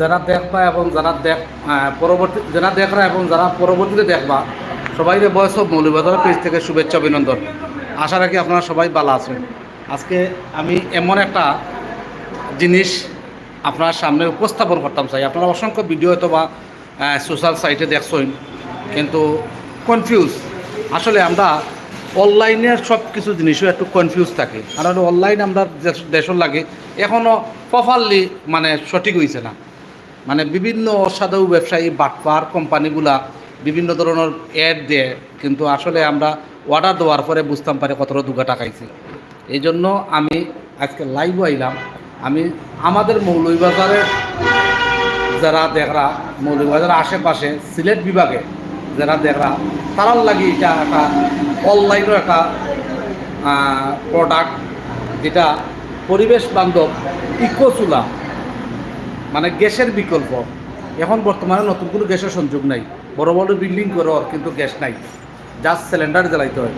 যারা দেখবা এবং যারা দেখ পরবর্তী, যারা দেখরা এবং যারা পরবর্তীতে দেখবা সবাইকে বয়স অফ মৌলবাজার পেজ থেকে শুভেচ্ছা, অভিনন্দন। আশা রাখি আপনারা সবাই ভালো আছেন। আজকে আমি এমন একটা জিনিস আপনার সামনে উপস্থাপন করতাম, চাই। আপনারা অসংখ্য ভিডিও হয়তো বা সোশ্যাল সাইটে দেখছেন, কিন্তু কনফিউজ আসলে আমরা অনলাইনের সব কিছু জিনিসও একটু কনফিউজ থাকে। কারণ অনলাইন আমরা দেশ- লাগে এখনও প্রপারলি মানে সঠিক হয়েছে না। মানে বিভিন্ন অসাধু ব্যবসায়ী, বাটপার কোম্পানিগুলা বিভিন্ন ধরনের অ্যাড দেয়, কিন্তু আসলে আমরা অর্ডার দেওয়ার পরে বুঝতাম পারে কতটা দুগা টাকাইছি এই জন্য আমি আজকে লাইভ আইলাম। আমি আমাদের মৌলভীবাজারের যারা দেখরা মৌলভীবাজার আশেপাশে সিলেট বিভাগে যারা দেখরা, তারার লাগে এটা একটা অনলাইনও একটা প্রোডাক্ট যেটা পরিবেশ বান্ধব ইকো চুলা মানে গ্যাসের বিকল্প। এখন বর্তমানে নতুন কোনো গ্যাসের সংযোগ নাই। বড় বড় বিল্ডিং করো কিন্তু গ্যাস নাই। জাস্ট সিলিন্ডার জ্বালাইতে হয়।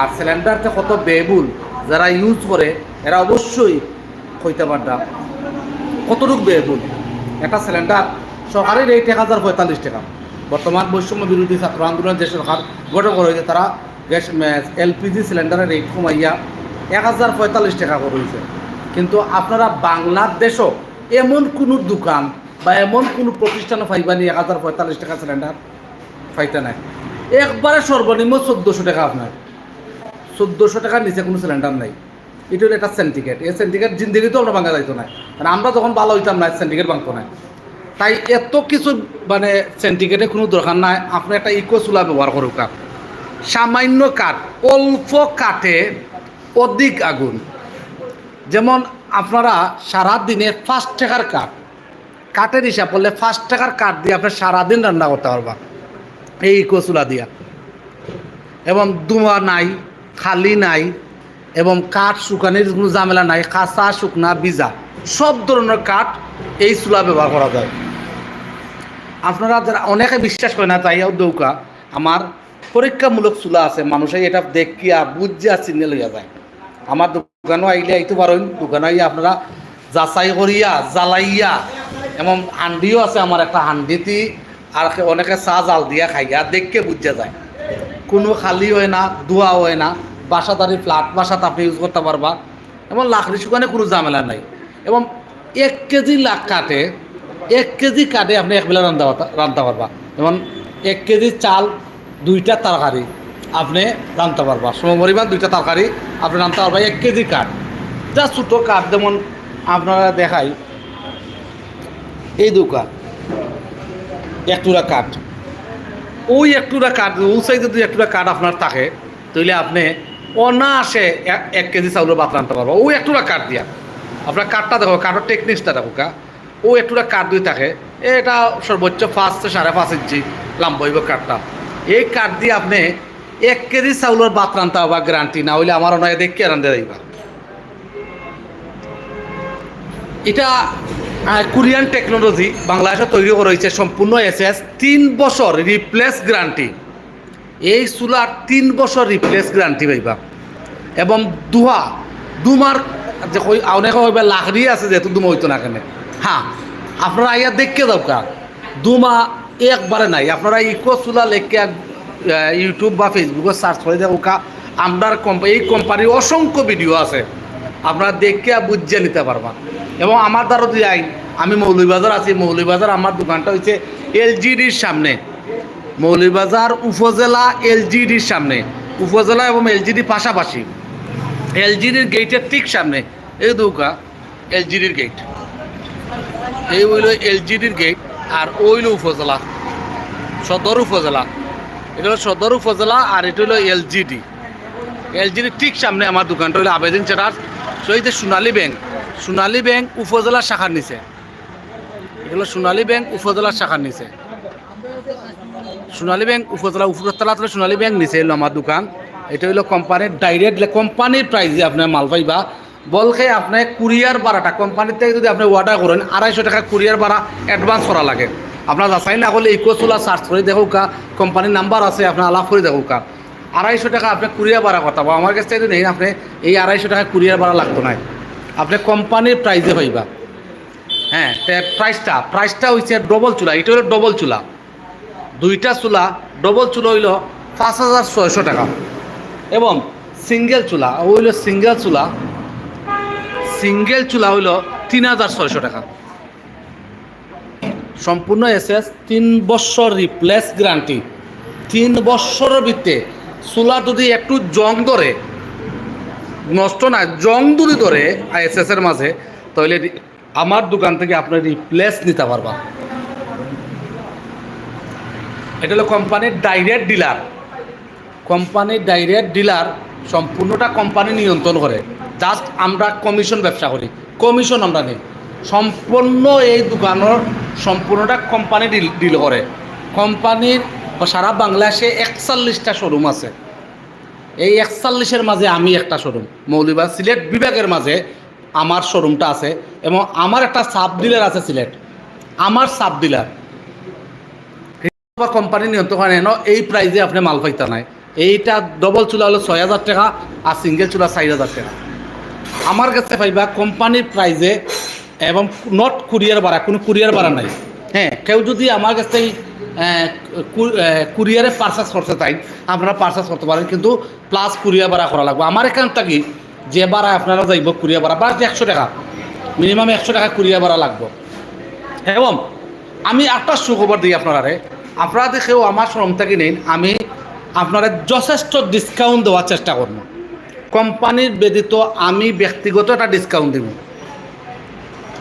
আর সিলিন্ডারটা কত ব্যয়বুল যারা ইউজ করে, এরা অবশ্যই হইতে পারতাম কতটুকু ব্যয়বুল একটা সিলিন্ডার সরকারের রেট এক হাজার পঁয়তাল্লিশ টাকা। বর্তমান বৈষম্য বিরোধী ছাত্র আন্দোলন যে সরকার গঠন করেছে তারা গ্যাস এলপিজি সিলিন্ডারের রেট কমাইয়া এক হাজার পঁয়তাল্লিশ টাকা করেছে কিন্তু আপনারা বাংলাদেশও এমন কোনো দোকান বা এমন কোনো প্রতিষ্ঠানও পাইবানি এক হাজার পঁয়তাল্লিশ টাকা সিলিন্ডার পাইতে নাই। একবারে সর্বনিম্ন চোদ্দোশো টাকা আপনার। চোদ্দোশো টাকার নিচে কোনো সিলিন্ডার নাই। এটা হলো একটা সেন্টিকেট এই সেন্টিকেট জিন্দিগিতেও আমরা ভাঙা যাইতো না। মানে আমরা যখন ভালো হইতাম না সেন্টিকেট ভাঙতো না। তাই এত কিছু মানে সেন্টিকেটে কোনো দরকার নাই। আপনি একটা ইকো চুলা ব্যবহার করুক। সামান্য কাঠ, অল্প কাঠে অধিক আগুন। যেমন আপনারা সারা দিনে পাঁচ টাকার কাঠ, কাঠের হিসাব করলে পাঁচ টাকার কাঠ দিয়ে আপনি সারাদিন রান্না করতে পারবা এই ইকো চুলা দিয়া। এবং ধোঁয়া নাই, খালি নাই, এবং কাঠ শুকানির কোনো ঝামেলা নাই, কাঁচা, শুকনা, ভিজা, সব ধরনের কাঠ এই চুলা ব্যবহার করা যায়। আপনারা যারা অনেকে বিশ্বাস করে না, তাই দৌকা, আমার পরীক্ষামূলক চুলা আছে, মানুষে এটা দেখিয়া, বুঝিয়া, চিনে লইয়া যায়। আমার দোকানও আইলে আইতে পারেন দোকানে আইয়া আপনারা যাচাই করিয়া জ্বালাইয়া। এবং হান্ডিও আছে আমার একটা হান্ডিতে আর অনেকে চা জাল দিয়া খাইয়া দেখকে বুঝা যায়। কোনো খালি হয় না ধোয়া হয় না। বাসাদারি ফ্ল্যাট বাসাত আপনি ইউজ করতে পারবা। এবং লাকড়ি শুকানে কোনো ঝামেলা নাই। এবং এক কেজি লাখ কাটে, এক কেজি কাটে, আপনি একবেলা রান্না রান্না পারবা। যেমন এক কেজি চাল, দুইটা তরকারি আপনি রান্না পারবা। সমপরিমাণ দুইটা তরকারি, আপনি রান্না পারবা এক কেজি কাঠ। যা ছোটো কাঠ যেমন আপনারা দেখাই, এই দোকান একটুরা কাঠ। ওই একটুরা কাঠ, ওই সাইজে যদি একটুরা কাঠ আপনার থাকে তাহলে আপনি অনায়াসে এক- এক কেজি চাউলের ভাত রান্নতে পারব। ওই একটুরা কাঠ দিয়া। আপনার কাঠটা দেখো, কাঠের টেকনিক্সটা দেখো কা। ও একটুরা কাঠ দিয়ে থাকে, এটা সর্বোচ্চ পাঁচ সাড়ে পাঁচ ইঞ্চি লম্বা হইব কাঠটা। এই কাঠ দিয়ে আপনি এক কেজি চাউলের বাত রান্নতে হবা গ্যারান্টি না হইলে আমার অনায় দেখে রান্ধে দিবা? এটা কোরিয়ান টেকনোলজি বাংলাদেশে তৈরি করা হয়েছে সম্পূর্ণ এসএস তিন বছর রিপ্লেস গ্যারান্টি এই চুলার তিন বছর রিপ্লেস গ্যারান্টি পাইবা। এবং দুহা, দুমার, যে অনেকে হইবা লাকড়ি আছে যেহেতু দুমা হইতো না কেন। হ্যাঁ আপনারা আইয়া দেখকে দরকার দুমা একবারে নাই। আপনারা ইকো চুলা লেখকে ইউটিউব বা ফেসবুকে সার্চ করে দেখুকা আমরার কোম্পানি এই কোম্পানির অসংখ্য ভিডিও আছে। আপনারা দেখে বুঝিয়ে নিতে পারবা। এবং আমার দ্বারা আইন আমি মৌলভীবাজার আছি। মৌলভীবাজার আমার দোকানটা হচ্ছে এলজিডির সামনে। মৌলভীবাজার উপজেলা এলজিডির সামনে। উপজেলা এবং এলজিডি পাশাপাশি। এলজিডির গেটের ঠিক সামনে। এই দৌকা এলজিডির গেট এই হইল এলজিডির গেট আর ওইল উপজেলা। সদর উপজেলা। এটা হলো সদর উপজেলা আর এটা হলো এলজিডি। এলজিডির ঠিক সামনে আমার দোকানটা হলো আবেদিন চেটার সহিত সোনালী ব্যাংক সোনালী ব্যাংক উপজেলা শাখার নিচে। এগুলো সোনালী ব্যাংক উপজেলা শাখার নিচে। সোনালী ব্যাংক উপজেলা উপরতলা তলে সোনালী ব্যাংক নিচে এলো আমার দোকান। এটা হলো কোম্পানির ডাইরেক্ট কোম্পানির প্রাইজে আপনার মাল পাইবা। বলকে আপনি কুরিয়ার ভাড়াটা কোম্পানির থেকে যদি আপনি অর্ডার করেন, আড়াইশো টাকা কুরিয়ার ভাড়া অ্যাডভান্স করা লাগে। আপনার যাচাই না করলে ইকো চুলা সার্চ করে দেখো কা কোম্পানির নাম্বার আছে, আপনার আলাপ করে দেখো কা আড়াইশো টাকা আপনি কুরিয়ার ভাড়া কথা, বা আমার কাছ নেই, আপনি এই আড়াইশো টাকা কুরিয়ার ভাড়া লাগতো না। আপনি কোম্পানির প্রাইজে পাইবা হ্যাঁ প্রাইসটা প্রাইসটা হইছে ডবল চুলা, এটা হলো ডবল চুলা। দুইটা চুলা ডবল চুলা হইল পাঁচ হাজার ছয়শো টাকা। এবং সিঙ্গেল চুলা হইল সিঙ্গেল চুলা। সিঙ্গেল চুলা হইল তিন হাজার ছয়শো টাকা। সম্পূর্ণ এসএস, তিন বছর রিপ্লেস গ্যারান্টি তিন বছরের ভিতরে চুলা যদি একটু জং ধরে, নষ্ট না, জং যদি ধরে আইএসএস এর মাঝে, তাহলে আমার দোকান থেকে আপনি রিপ্লেস নিতে পারবা। এটা হলো কোম্পানির ডাইরেক্ট ডিলার কোম্পানির ডাইরেক্ট ডিলার সম্পূর্ণটা কোম্পানি নিয়ন্ত্রণ করে। জাস্ট আমরা কমিশন ব্যবসা করি। কমিশন আমরা নিই। সম্পূর্ণ এই দোকানের সম্পূর্ণটা কোম্পানি ডিল ডিল করে কোম্পানির সারা বাংলাদেশে একচল্লিশটা শোরুম আছে। এই একচল্লিশের মাঝে আমি একটা শোরুম মৌলিবাগ সিলেট বিভাগের মাঝে আমার শোরুমটা আছে এবং আমার একটা সাব ডিলার আছে সিলেট। আমার সাব ডিলার কোম্পানি নিয়ন্ত্রণ করে নেন এই প্রাইজে আপনি মাল পাইতে নাই। এইটা ডবল চুলা হলো ছয় হাজার টাকা আর সিঙ্গেল চুলা চার হাজার টাকা। আমার কাছে পাইবা কোম্পানির প্রাইজে এবং নট কুরিয়ার ভাড়া, কোনো কুরিয়ার ভাড়া নাই। হ্যাঁ কেউ যদি আমার কাছ থেকে কুরিয়ারে পার্সেস করতে চাই আপনারা পার্সেস করতে পারেন, কিন্তু প্লাস কুরিয়ার ভাড়া করা লাগবে। আমার এখান থেকে যে ভাড়া আপনারা যাইব কুরিয়ার ভাড়া বা একশো টাকা মিনিমাম একশো টাকা কুরিয়ার ভাড়া লাগবে। এবং আমি একটা সুখবর দিই আপনারা আপনারা দেখেও আমার শ্রম থেকে নিন, আমি আপনারা যথেষ্ট ডিসকাউন্ট দেওয়ার চেষ্টা করব। কোম্পানির ব্যতীত আমি ব্যক্তিগত একটা ডিসকাউন্ট দেব।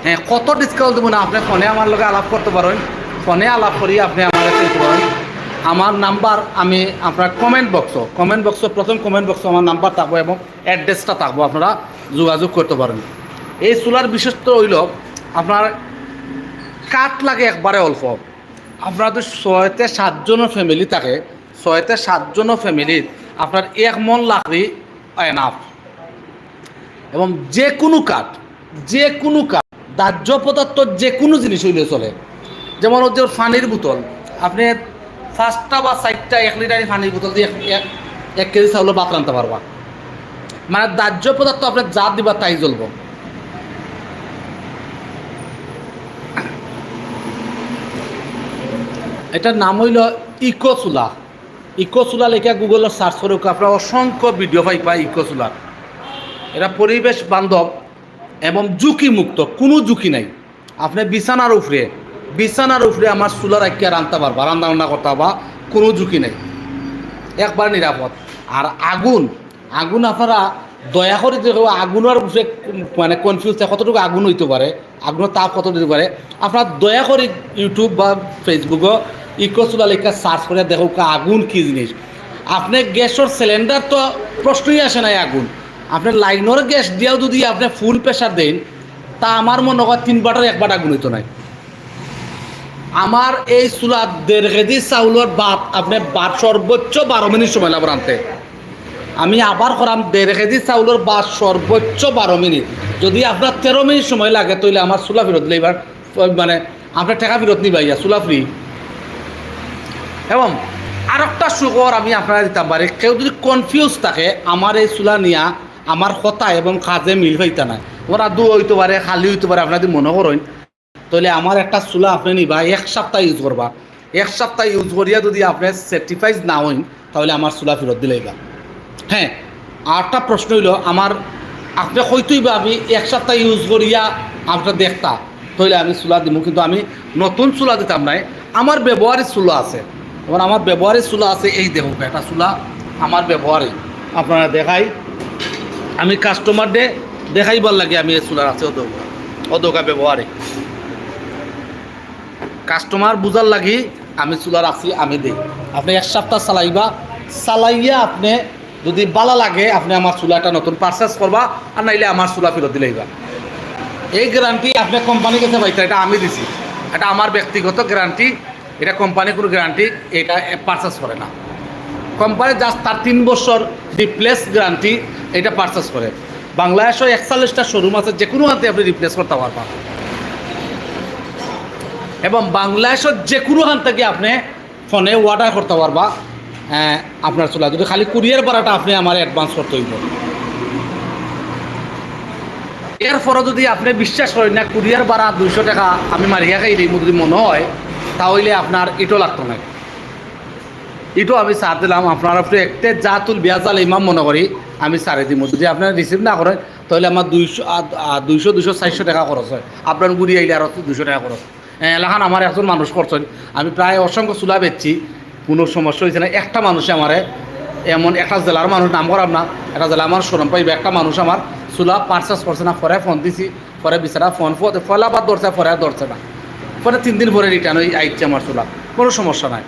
হ্যাঁ কত ডিসকাউন্ট দেবো না? আপনি ফোনে আমার লগে আলাপ করতে পারেন। ফোনে আলাপ করি আপনি আমার পারেন। আমার নাম্বার আমি আপনার কমেন্ট বক্স কমেন্ট বক্স প্রথম কমেন্ট বক্স আমার নাম্বার থাকব এবং অ্যাড্রেসটা থাকব, আপনারা যোগাযোগ করতে পারেন। এই চুলার বিশেষত্ব হইল, আপনার কাঠ লাগে একবারে অল্প। আপনাদের ছয়তে সাতজনের ফ্যামিলি থাকে। ছয়তে সাতজনের ফ্যামিলির আপনার এক মন লাকড়ি এনাফ এবং যে কোনো কাঠ, যে কোনো কাঠ দাহ্য পদার্থ যে কোনো জিনিস হইলে চলে। যেমন হচ্ছে পানির বোতল। আপনি পাঁচটা বা চারটা এক লিটারের পানির বোতল দিয়ে এক- কেজি চাউল ভাত রানতে পারবা। মানে দাহ্য পদার্থ আপনি যা দিবা তাই জ্বলবো। এটার নাম হইল ইকো চুলা ইকো চুলা লেখা গুগলে সার্চ করে আপনার অসংখ্য ভিডিও পাই পাই ইকো চুলার এটা পরিবেশ বান্ধব। এবং ঝুঁকি মুক্ত, কোনো ঝুঁকি নাই। আপনি বিছানার উপরে বিছানার উপরে আমার চুলার আঁকিয়া রান্না পারবা, রান্না বান্না করতে পারবা, কোনো ঝুঁকি নাই। একবার নিরাপদ। আর আগুন আগুন আপনারা দয়া করে দেখো আগুনের উপরে মানে কনফিউজ কতটুকু আগুন হইতে পারে, আগুনের তাপ কত দিতে পারে, আপনার দয়া করে ইউটিউব বা ফেসবুকও ইকো চুলা লেখা সার্চ করে দেখো, আগুন কী জিনিস। আপনি গ্যাসের সিলিন্ডার তো প্রশ্নই আসে নাই আগুন। আপনি লাইনের গ্যাস দিয়েও যদি আপনি ফুল প্রেশার দেন, তা আমার মনে হয় তিন বাটার একবার আগুন হইতো নাই। আমার এই চুলা দেড় কেজি চাউলের ভাত আপনি ভাত সর্বোচ্চ বারো মিনিট সময় লাগবে রাঁধতে। আমি আবার করাম দেড় কেজি চাউলের ভাত সর্বোচ্চ বারো মিনিট। যদি আপনার তেরো মিনিট সময় লাগে, তাহলে আমার চুলা ফেরত দিলে এবার মানে আপনার টাকা ফেরত নিবা ইয়া চুলা ফ্রি এবং আর একটা সুখবর আমি আপনারা দিতাম পারি কেউ যদি কনফিউজ থাকে, আমার এই চুলা নিয়া আমার কথা এবং কাজে মিল হইতা না। ওরা দু হইতে পারে, খালি হইতে পারে আপনার মনে করেন। তাহলে আমার একটা চুলা আপনি নিবা, এক সপ্তাহ ইউজ করবা। এক সপ্তাহ ইউজ করিয়া যদি আপনি সার্টিফাইড না হইন, তাহলে আমার চুলা ফেরত দিলেইবা হ্যাঁ আরেকটা প্রশ্ন হইল, আমার আপনি হয়তোই বা আমি এক সপ্তাহ ইউজ করিয়া আপনার দেখতা, তাহলে আমি চুলা দিব কিন্তু আমি নতুন চুলা দিতাম নাই, আমার ব্যবহারের চুলা আছে। আমার ব্যবহারের চুলা আছে, এই দেখুন একটা চুলা, আমার ব্যবহারে। আপনারা দেখাই। আমি কাস্টমারদের দেখাইবার লাগে আমি এই চুলার আছে অদৌকা অদৌকা ব্যবহারে। কাস্টমার বুঝার লাগি আমি চুলার আছি আমি দিই। আপনি এক সপ্তাহ চালাইবা, চালাইয়া আপনি যদি বালা লাগে, আপনি আমার চুলাটা নতুন পারচেস করবা, আর নাইলে আমার চুলা ফেরত দিলেইবা এই গ্যারান্টি আপনি কোম্পানি কাছে পাইতে এটা আমি দিছি। এটা আমার ব্যক্তিগত গ্যারান্টি এটা কোম্পানি কোনো গ্যারান্টি এটা পারচেস করে না। কোম্পানি জাস্ট তার তিন বছর রিপ্লেস গ্যারান্টি এটা পারচেস করে। বাংলাদেশও একচল্লিশটা শোরুম আছে যে কোনো হাতে আপনি রিপ্লেস করতে পারবেন। এবং বাংলাদেশের যে কোনো হান থেকে আপনি ফোনে অর্ডার করতে পারবা। হ্যাঁ, আপনার চলা যদি খালি কুরিয়ার ভাড়াটা আপনি আমার অ্যাডভান্স করতে হইব। এরপরও যদি আপনি বিশ্বাস করেন না কুরিয়ার ভাড়া দুইশো টাকা আমি মারিয়া খাই দিই যদি মনে হয় তাহলে আপনার ইটো লাগতো না। ইটো আমি সার দিলাম আপনার একটু একটা যা তুল বিয়া চাল ইমাম মনে করি আমি সারে দিব যদি আপনারা রিসিভ না করেন তাহলে আমার দুইশো দুইশো দুশো চারশো টাকা খরচ হয়। আপনার গুড়ি আইলে আর দুশো টাকা খরচ এলাকান আমার একজন মানুষ করছেন আমি প্রায় অসংখ্য চুলা বেচছি। কোনো সমস্যা হয়েছে না। একটা মানুষে আমারে এমন একটা জেলার মানুষ নাম করাম না। একটা জেলা আমার সরম পাইবে একটা মানুষ আমার চুলা পার্সেস করছে না পরে ফোন দিছি। পরে বিচারা ফোন ফলা বাদ ধরছে আর ধরছে না। পরে তিন দিন পরে রিটার্ন হয়ে আইছে আমার চুলা। কোনো সমস্যা নাই।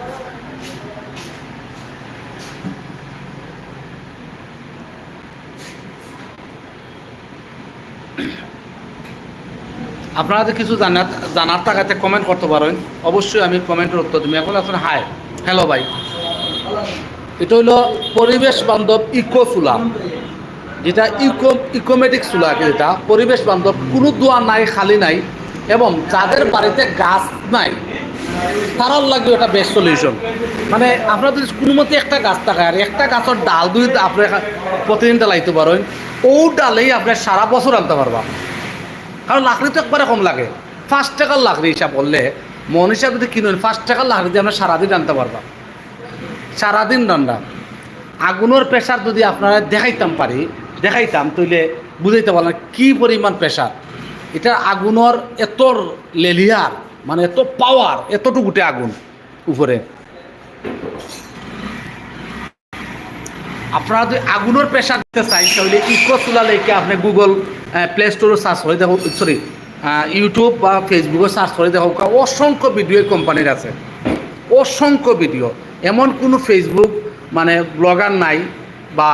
আপনারা কিছু জানার জানার টাকাতে কমেন্ট করতে পারেন, অবশ্যই আমি কমেন্টের উত্তর দিই এখন আছেন হাই হ্যালো ভাই। এটা হলো পরিবেশ বান্ধব ইকো চুলা যেটা ইকো ইকোমেটিক চুলা যেটা, পরিবেশ বান্ধব, কোনো দোয়া নাই, খালি নাই, এবং যাদের বাড়িতে গাছ নাই তারাও লাগবে ওটা বেস্ট সলিউশন মানে আপনার যদি কোনো মতে একটা গাছ থাকে, আর একটা গাছের ডাল দুই আপনি প্রতিদিন লাইতে পারেন, ও ডালেই আপনি সারা বছর আনতে পারবা। কারণ লাকড়ি তো একবারে কম লাগে। পাঁচ টাকার লাকড়ি হিসাব করলে মন হিসাব যদি কিনুন, পাঁচ টাকার লাকড়ি দিয়ে আমরা সারাদিন রানতে পারবা। সারাদিন রান্না। আগুনের প্রেশার যদি আপনারা দেখাইতাম পারি, দেখাইতাম তাইলে বুঝাইতে পারলাম কি পরিমাণ প্রেশার এটা আগুনের এত লেলিয়ার মানে এত পাওয়ার এতটুকুটে আগুন উপরে। আপনারা যদি আগুনের প্রেশার দিতে চাই তাহলে ইকো চুলা লেখে আপনি গুগল প্লে স্টোরে সার্চ করে দেখো সরি ইউটিউব বা ফেসবুকে সার্চ করে দেখো, অসংখ্য ভিডিও এই কোম্পানির আছে। অসংখ্য ভিডিও এমন কোনো ফেসবুক মানে ব্লগার নাই বা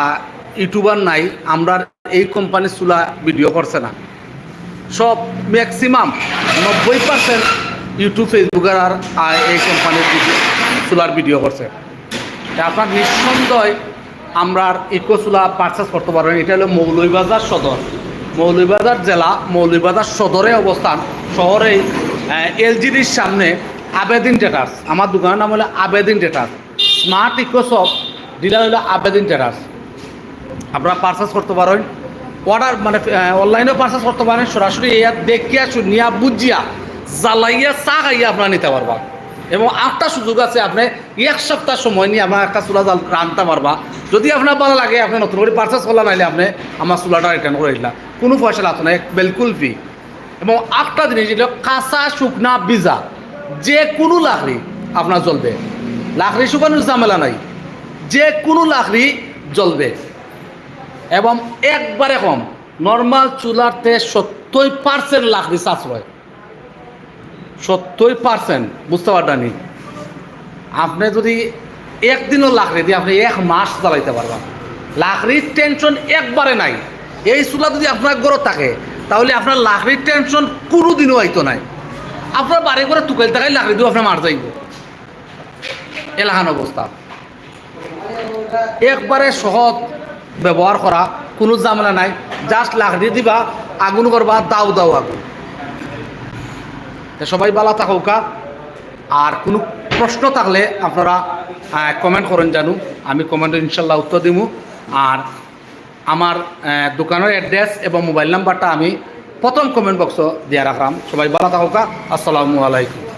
ইউটিউবার নাই, আমরা এই কোম্পানির চুলা ভিডিও করছে না। সব ম্যাক্সিমাম নব্বই পার্সেন্ট ইউটিউব ফেসবুকের আর এই কোম্পানির চুলার ভিডিও করছে। আপনার নিঃসন্দেহে আমরা ইকো চুলা পারচেস করতে পারবেন এটা হলো মৌলভীবাজার সদর। মৌলভীবাজার জেলা, মৌলভীবাজার সদরে অবস্থান। শহরে এলজিডির সামনে আবেদিন ট্রেডার্স। আমার দোকানের নাম হলো Abedin traders. Smart eco shop dealer হলো আবেদিন ট্রেডার্স। আপনারা পারচেস করতে পারেন। অর্ডার মানে অনলাইনেও পারচেস করতে পারেন। সরাসরি ইয়া দেখিয়া শুনিয়া বুঝিয়া, জ্বালাইয়া, চা খাইয়া আপনারা নিতে পারবা। এবং আটটা সুযোগ আছে, আপনি এক সপ্তাহ সময় নিয়ে আমার একটা চুলা জাল রানতে পারবা। যদি আপনার ভালো লাগে, আপনি নতুন করে পারচেস করলা, নাইলে আপনি আমার চুলাটা রিটার্ন করে দিলা। কোনো পয়সা লাগতো না বিলকুল ফি এবং আটটা জিনিস যেটা কাঁচা, শুকনা বিজা, যে কোনো লাকড়ি আপনার জ্বলবে। লাকড়ি শুকানোর ঝামেলা নাই। যে কোনো লাকড়ি জ্বলবে। এবং একবারে কম নর্মাল চুলাতে সত্তর পার্সেন্ট লাকড়ি সাশ্রয় সত্তর পার্সেন্ট বুঝতে পারটানি আপনি যদি একদিনও লাকড়ি দিয়ে আপনি এক মাস চালাইতে পারবেন। লাকড়ির টেনশন একবারে নাই। এই চুলা যদি আপনার ঘরে থাকে, তাহলে আপনার লাকড়ির টেনশন কোনো দিনও আইতো নাই। আপনার বাড়ি করে টুকাইল থাকাই লাকড়ি দিয়ে আপনার মার যাইব। এলাকান অবস্থা। একবারে সহজ ব্যবহার করা, কোনো ঝামেলা নাই। জাস্ট লাকড়ি দিবা, আগুন করবা, দাও দাও আগুন। সবাই বালা থাকুকা আর কোনো প্রশ্ন থাকলে আপনারা কমেন্ট করেন জানু। আমি কমেন্টে ইনশাল্লাহ উত্তর দিব আর আমার দোকানের অ্যাড্রেস এবং মোবাইল নাম্বারটা আমি প্রথম কমেন্ট বক্স দিয়ে রাখলাম। সবাই ভালো থাকুকা। আসসালামু আলাইকুম।